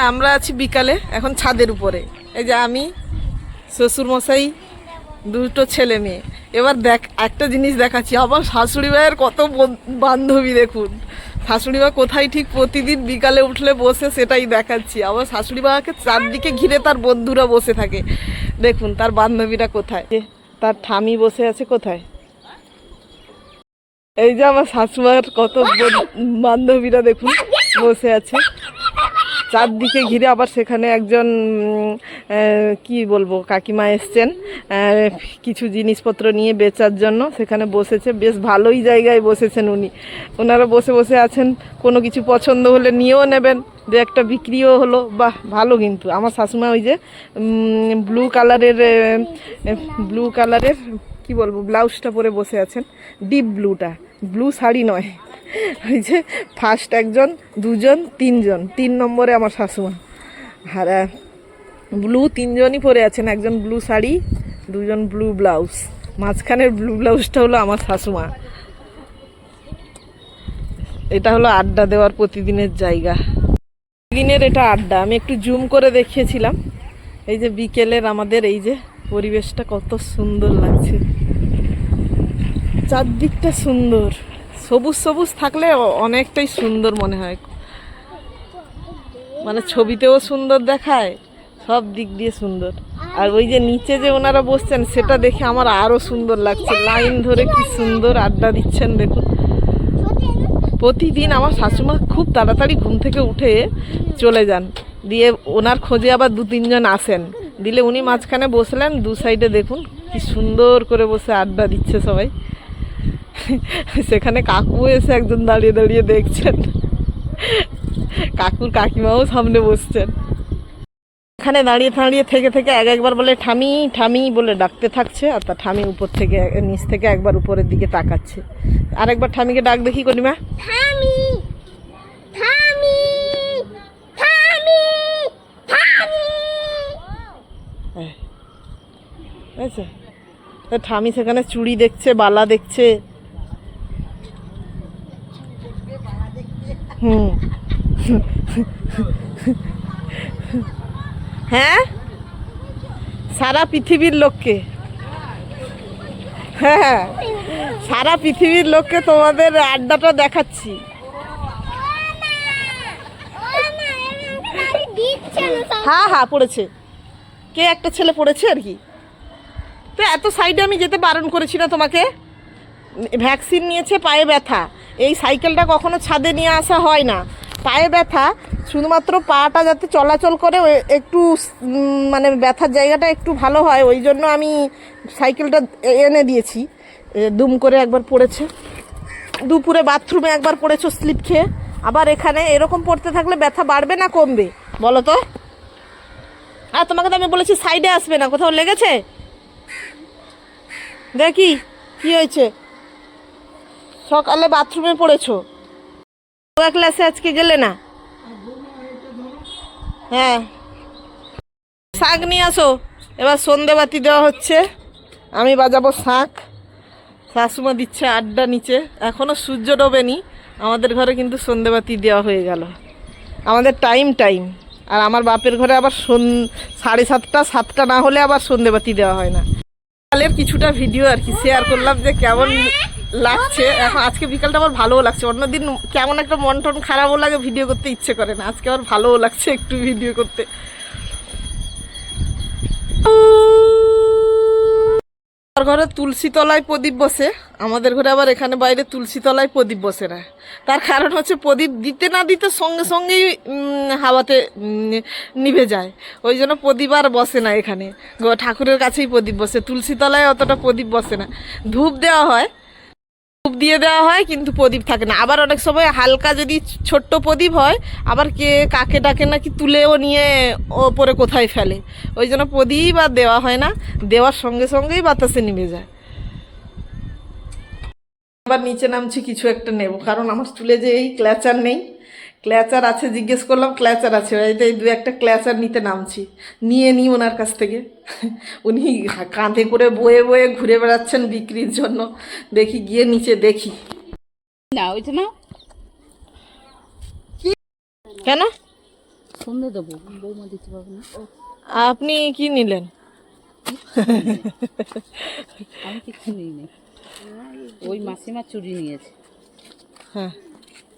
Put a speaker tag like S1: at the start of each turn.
S1: আমরা আছি বিকালে, এখন ছাদের উপরে। এই যে আমি শ্বশুর মশাই দুটো ছেলে মেয়ে। এবার দেখ, একটা জিনিস দেখাচ্ছি। আবার শাশুড়ি ভাইয়ের কত বন- বান্ধবী দেখুন। শাশুড়ি মা কোথায় ঠিক প্রতিদিন বিকালে উঠলে বসে সেটাই দেখাচ্ছি। আবার শাশুড়ি মাকে চারদিকে ঘিরে তার বন্ধুরা বসে থাকে। দেখুন, তার বান্ধবীরা কোথায়? তার ঠামি বসে আছে কোথায়? এই যে আমার শাশুড়ার কত বন- বান্ধবীরা দেখুন, বসে আছে। চারদিকে ঘিরে আবার সেখানে একজন কি বলব, কাকিমা এসছেন কিছু জিনিসপত্র নিয়ে বেচার জন্য সেখানে বসেছে, বেশ ভালোই জায়গায় বসেছেন উনি। ওনারা বসে বসে আছেন, কোনো কিছু পছন্দ হলে নিয়েও নেবেন, দু একটা বিক্রিও হলো, বাহ, ভালো কিন্তু। আমার শাশুমা ওই যে ব্লু কালারের ব্লু কালারের কি বলব ব্লাউজটা পরে বসে আছেন ডিপ ব্লুটা ব্লু শাড়ি নয়। ওই যে ফার্স্ট একজন, দুজন, তিনজন। তিন নম্বরে আমার শাশুমা। আর ব্লু তিনজনই পরে আছেন। একজন ব্লু শাড়ি, দুজন ব্লু ব্লাউজ মাঝখানের ব্লু ব্লাউজটা হলো আমার শাশুমা। এটা হলো আড্ডা দেওয়ার প্রতিদিনের জায়গা। দিনের এটা আড্ডা। আমি একটু জুম করে দেখিয়েছিলাম। এই যে বিকেলের আমাদের এই যে পরিবেশটা কত সুন্দর লাগছে। চারদিকটা সুন্দর। সবুজ সবুজ থাকলে অনেকটাই সুন্দর মনে হয়। মানে ছবিতেও সুন্দর দেখায়, সব দিক দিয়ে সুন্দর। আর ওই যে নিচে যে ওনারা বসছেন, সেটা দেখে আমার আরও সুন্দর লাগছে। লাইন ধরে কি সুন্দর আড্ডা দিচ্ছেন, দেখুন। প্রতিদিন আমার শাশুমা খুব তাড়াতাড়ি ঘুম থেকে উঠে চলে যান। দিয়ে ওনার খোঁজে আবার দু, তিনজন আসেন। দিলে উনি মাঝখানে বসলেন, দু সাইডে দেখুন, কি সুন্দর করে বসে আড্ডা দিচ্ছে সবাই। সেখানে কাকু এসে একজন দাঁড়িয়ে দাঁড়িয়ে দেখছেন। কাকুর কাকিমাও সামনে বসছেন। এখানে দাঁড়িয়ে দাঁড়িয়ে থেকে থেকে এক একবার বলে ঠামি ঠামি বলে ডাকতে থাকছে আর তার ঠামি উপর থেকে নিচ থেকে একবার উপরের দিকে তাকাচ্ছে। আর একবার ঠামিকে ডাক দেখি
S2: থামি থামি
S1: তা ঠামি সেখানে চুড়ি দেখছে বালা দেখছে। হুম। হ্যাঁ? সারা পৃথিবীর লোককে। হ্যাঁ। সারা পৃথিবীর লোককে তোমাদের আড্ডাটা দেখাচ্ছি। হ্যাঁ হ্যাঁ পড়েছে। কে একটা ছেলে পড়েছে আর কি? তো এত সাইডে আমি যেতে বারণ করেছি না তোমাকে। ভ্যাকসিন নিয়েছে, পায়ে ব্যথা। এই সাইকেলটা কখনো ছাদে নিয়ে আসা হয় না। পায়ে ব্যথা, শুধুমাত্র পাটা যাতে চলাচল করে একটু মানে ব্যথার জায়গাটা একটু ভালো হয়, ওই জন্য আমি সাইকেলটা এনে দিয়েছি। দুম করে একবার পড়েছে। দুপুরে বাথরুমে একবার পড়েছো স্লিপ খেয়ে? আবার এখানে এরকম পড়তে থাকলে ব্যথা বাড়বে না কমবে? বলো তো। আর তোমাকে তো আমি বলেছি সাইডে আসবে না, কোথাও লেগেছে? দেখি, কি হয়েছে? সকালে বাথরুমে পড়েছো? যোগা ক্লাসে আজকে গেলে না? হ্যাঁ। শাক নিয়ে আসো। এবার সন্ধেবাতি দেওয়া হচ্ছে। আমি বাজাবো শাঁখ শাশুমা দিচ্ছে আড্ডা নিচে। এখনও সূর্য ডোবেনি। আমাদের ঘরে কিন্তু সন্ধেবাতি দেওয়া হয়ে গেল। আমাদের টাইম টাইম। আর আমার বাপের ঘরে আবার সন, সাড়ে সাতটা সাতটা না হলে আবার সন্ধেবাতি দেওয়া হয় না। বিকালের কিছুটা ভিডিও আর কি। শেয়ার করলাম যে কেমন লাগছে। এখন আজকে বিকালটা আমার ভালোও লাগছে। অন্যদিন কেমন একটা মন টন খারাপও লাগে ভিডিও করতে ইচ্ছে করে না। আজকে আমার ভালোও লাগছে একটু ভিডিও করতে। আমার ঘরে তুলসী তলায় প্রদীপ বসে। আমাদের ঘরে আবার এখানে বাইরে তুলসী তলায় প্রদীপ বসে না। তার কারণ হচ্ছে প্রদীপ দিতে না দিতে সঙ্গে সঙ্গেই হাওয়াতে নিভে যায়। ওই জন্য প্রদীপ আর বসে না এখানে। ঠাকুরের কাছেই প্রদীপ বসে। তুলসী তলায় অতটা প্রদীপ বসে না। ধূপ দেওয়া হয়। ধূপ দিয়ে দেওয়া হয়, কিন্তু প্রদীপ থাকে না। আবার অনেক সময় হালকা যদি ছোট্ট প্রদীপ হয়, আবার কে কাকে ডাকে নাকি তুলেও নিয়ে ওপরে কোথায় ফেলে। ওই জন্য প্রদীপ আর দেওয়া হয় না, দেওয়ার সঙ্গে সঙ্গেই বাতাসে নেমে যায়। আবার নিচে নামছি, কিছু একটা নেব, কারণ আমার চুলে যে এই ক্ল্যাচার নেই। ক্ল্যাচার আছে জিজ্ঞেস করলাম ক্ল্যাচার আছে। এই তো দু একটা ক্ল্যাচার নিতে নামছি। নিয়ে নিই ওনার কাছ থেকে। উনি কাঁধে করে বয়ে বয়ে ঘুরে বেড়াচ্ছেন বিক্রির জন্য। দেখি গিয়ে নিচে দেখি।
S2: না ওইটা না
S1: কেন?
S3: সন্ধে দেবো। বৌমা দিতে পারবে না।
S1: আপনি কি নিলেন?
S3: আমি কিচ্ছু নিই না ওই মাসিমা চুরি নিয়েছে।
S1: হ্যাঁ।